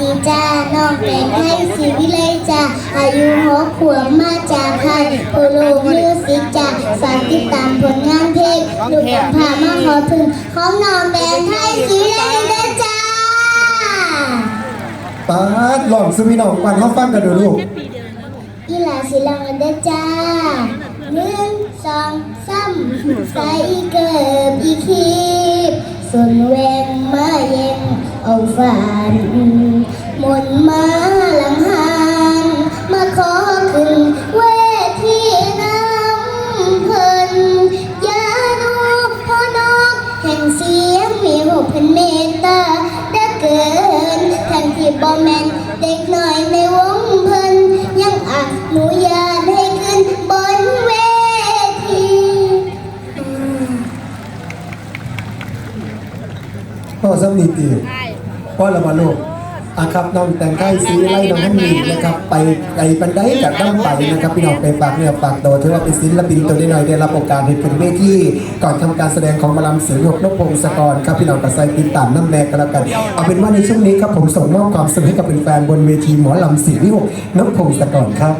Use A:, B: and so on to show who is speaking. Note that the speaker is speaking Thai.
A: ดีจ้า น้องเป็นไทยสีวิไลจ้า อายุหกขวบมาจากไทยโปโลมิวสิกจ้าฝากติดตามผลงานเพลงลูกกำพร้ามาขอพึ่งของน้องเป็นไทยสีวิไลเด้อจ้า
B: ปาดลองซื้อพี่น้องปันเขาฟังกันดูลูก
A: อีหลาสิลองเด้อจ้าหนึ่งสองสามใส่เกิบอีคีบส่วนแหวงมาเย็นเอาฝันม นต์มาหลังหานมาขอขึ้นเวทีน้ำเพิ่นอย่าดูพ่อนอกแห่งเสียงมีหูเพันเมตตาได้เกินทันที่บอแมนเด็กน้อยในวงเพิ่นยังอักหนูยาตให้ขึ้นบนเวทีอืม
B: พ่อสำนีตีพ่อละมาลูก อาครับน้องแต่งไทยสีไล่น้องให้มีนะครับไปไกลบันไดจากด้านไปนะครับพี่น้องไปฝากเนี่ยฝากตัวถือว่าเป็นศิลปินตัวน้อยได้รับโอกาสให้ขึ้นเวทีก่อนทำการแสดงของมอลำเสียงหกนกพงศกรครับพี่น้องกระใสติดตามน้ำแมกกันแล้วกัน เอาเป็นว่าในช่วงนี้ครับผมส่งมอบความสุขให้กับเป็นแฟนบนเวทีหมอลำเสียงหกนกพงศกรครับ